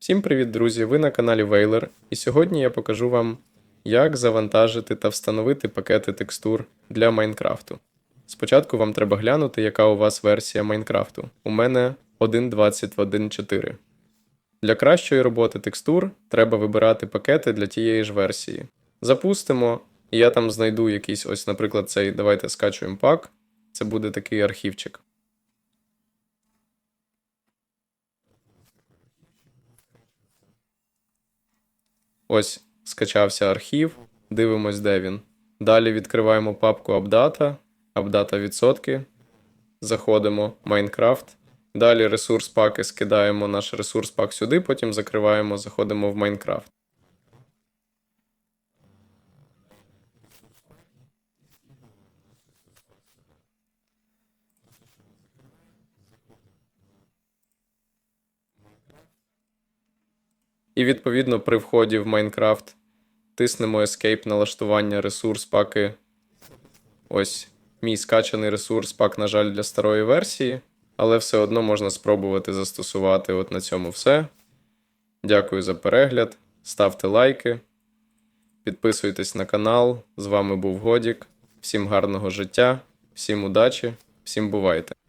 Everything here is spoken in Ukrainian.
Всім привіт, друзі! Ви на каналі Вейлер, і сьогодні я покажу вам, як завантажити та встановити пакети текстур для Майнкрафту. Спочатку вам треба глянути, яка у вас версія Майнкрафту. У мене 1.20.1.4. Для кращої роботи текстур треба вибирати пакети для тієї ж версії. Запустимо, і я там знайду якийсь, ось, наприклад, цей давайте скачуємо пак. Це буде такий архівчик. Ось скачався архів, дивимось, де він. Далі відкриваємо папку Апдата, Апдата відсотки. Заходимо Майнкрафт. Далі ресурс паки скидаємо наш ресурс пак сюди, потім закриваємо, заходимо в Майнкрафт. І відповідно при вході в Майнкрафт тиснемо Escape налаштування ресурс паки. Ось мій скачаний ресурс пак, на жаль, для старої версії, але все одно можна спробувати застосувати от на цьому все. Дякую за перегляд. Ставте лайки, підписуйтесь на канал. З вами був Годік. Всім гарного життя, всім удачі, всім бувайте!